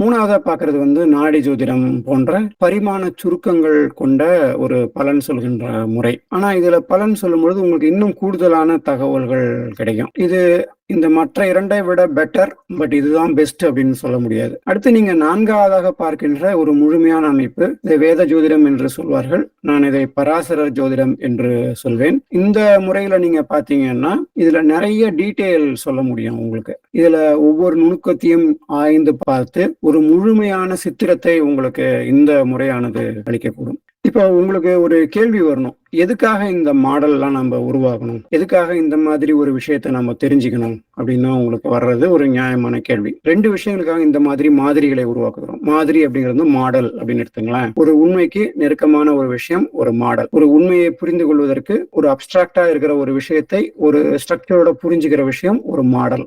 மூணாவதா பார்க்கறது வந்து நாடி ஜோதிடம் போன்ற பரிமாண சுருக்கங்கள் கொண்ட ஒரு பலன் சொல்கின்ற முறை. ஆனா இதுல பலன் சொல்லும் பொழுது உங்களுக்கு இன்னும் கூடுதலான தகவல்கள் கிடைக்கும். இது இந்த மற்ற இரண்டை விட பெட்டர் பட் இதுதான் பெஸ்ட் அப்படின்னு சொல்ல முடியாது. அடுத்து நீங்க நான்காவதாக பார்க்கின்ற ஒரு முழுமையான அமைப்பு இதை வேத ஜோதிடம் என்று சொல்வார்கள். நான் இதை பராசரர் ஜோதிடம் என்று சொல்வேன். இந்த முறையில நீங்க பாத்தீங்கன்னா இதுல நிறைய டீட்டெயில் சொல்ல முடியும் உங்களுக்கு. இதுல ஒவ்வொரு நுணுக்கத்தையும் ஆய்ந்து பார்த்து ஒரு முழுமையான சித்திரத்தை உங்களுக்கு இந்த முறையானது அளிக்கக்கூடும். இப்போ உங்களுக்கு ஒரு கேள்வி வரணும். எதுக்காக இந்த மாடல்லாம் நம்ம உருவாக்கணும்? எதுக்காக இந்த மாதிரி ஒரு விஷயத்த நம்ம தெரிஞ்சுக்கணும்? அப்படின்னா உங்களுக்கு வர்றது ஒரு நியாயமான கேள்வி. ரெண்டு விஷயங்களுக்காக இந்த மாதிரி மாதிரிகளை உருவாக்குறோம் மாதிரி அப்படிங்கிறது மாடல் அப்படின்னு எடுத்துங்களேன். ஒரு உண்மைக்கு நெருக்கமான ஒரு விஷயம் ஒரு மாடல். ஒரு உண்மையை புரிந்து கொள்வதற்கு ஒரு அப்டிராக்டா இருக்கிற ஒரு விஷயத்தை ஒரு ஸ்ட்ரக்சரோட புரிஞ்சுக்கிற விஷயம் ஒரு மாடல்.